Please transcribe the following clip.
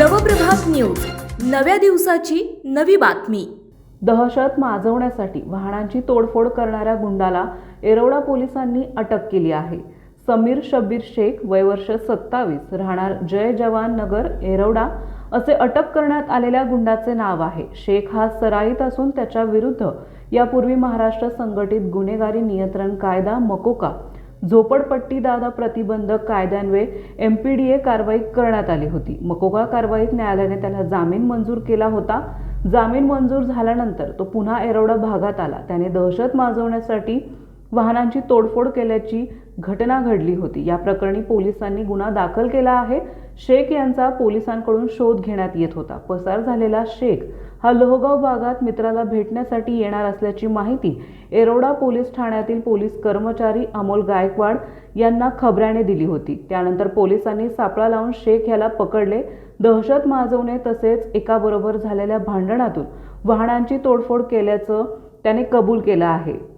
नव्या दिवसाची नवी बातमी. दहशत माजवण्यासाठी वाहनांची तोडफोड करणाऱ्या गुंडाला एरोडा पोलिसांनी अटक केली आहे. समीर शब्बीर शेख वयवर्ष सत्तावीस राहणार जय जवान नगर एरवडा असे अटक करण्यात आलेल्या गुंडाचे नाव आहे. शेख हा सराईत असून त्याच्या विरुद्ध यापूर्वी महाराष्ट्र संघटित गुन्हेगारी नियंत्रण कायदा मकोका झोपडपट्टी दादा प्रतिबंधक कायद्यान्वये एम पी डी ए कारवाई करण्यात आली होती. मकोका कारवाईत न्यायालयाने त्याला जामीन मंजूर केला होता. जामीन मंजूर झाल्यानंतर तो पुन्हा एरवडा भागात आला. त्याने दहशत माजवण्यासाठी वाहनांची तोडफोड केल्याची घटना घडली होती. या प्रकरणी पोलिसांनी गुन्हा दाखल केला आहे. शेख यांचा पोलिसांकडून शोध घेण्यात येत होता. पसार झालेला शेख हा लोहगाव भागात मित्राला भेटण्यासाठी येणार असल्याची माहिती एरोडा पोलीस ठाण्यातील पोलीस कर्मचारी अमोल गायकवाड यांना खबऱ्याने दिली होती. त्यानंतर पोलिसांनी सापळा लावून शेख याला पकडले. दहशत माजवणे तसेच एकाबरोबर झालेल्या भांडणातून वाहनांची तोडफोड केल्याचं त्याने कबूल केलं आहे.